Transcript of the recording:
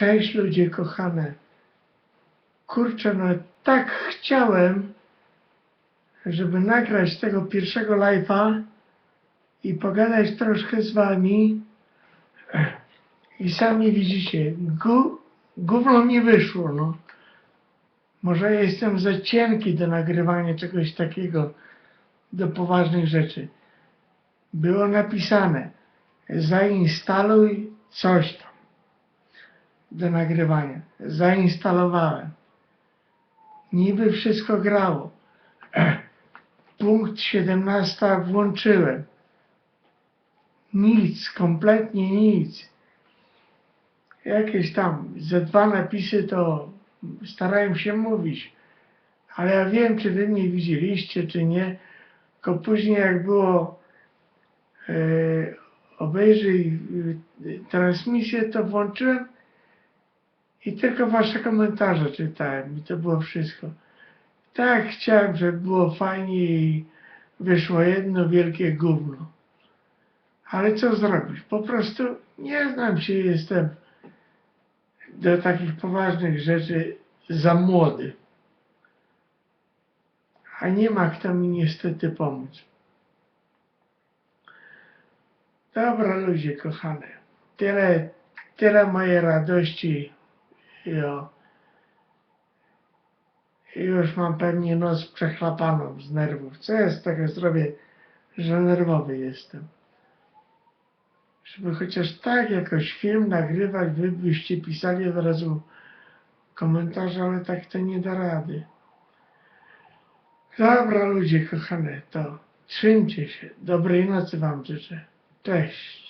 Cześć ludzie kochane. Kurczę, no tak chciałem, żeby nagrać tego pierwszego live'a i pogadać troszkę z wami. I sami widzicie, gu, gówno mi wyszło, no. Może jestem za cienki do nagrywania czegoś takiego, do poważnych rzeczy. Było napisane, zainstaluj coś tam do nagrywania. Zainstalowałem. Niby wszystko grało. Punkt 17 włączyłem. Nic, kompletnie nic. Jakieś tam ze dwa napisy to starałem się mówić. Ale ja wiem, czy wy mnie widzieliście, czy nie. Tylko później jak było e, obejrzyj e, transmisję, to włączyłem i tylko wasze komentarze czytałem i to było wszystko. Tak chciałem, żeby było fajnie i wyszło jedno wielkie gówno. Ale co zrobić? Po prostu nie znam się, jestem do takich poważnych rzeczy za młody. A nie ma kto mi niestety pomóc. Dobra ludzie kochane, tyle, tyle mojej radości. Jo. Już mam pewnie noc przechlapaną z nerwów. Co ja z tego zrobię, że nerwowy jestem? Żeby chociaż tak jakoś film nagrywać, wy byście pisali od razu komentarze, ale tak to nie da rady. Dobra ludzie kochane, to trzymcie się. Dobrej nocy wam życzę. Cześć.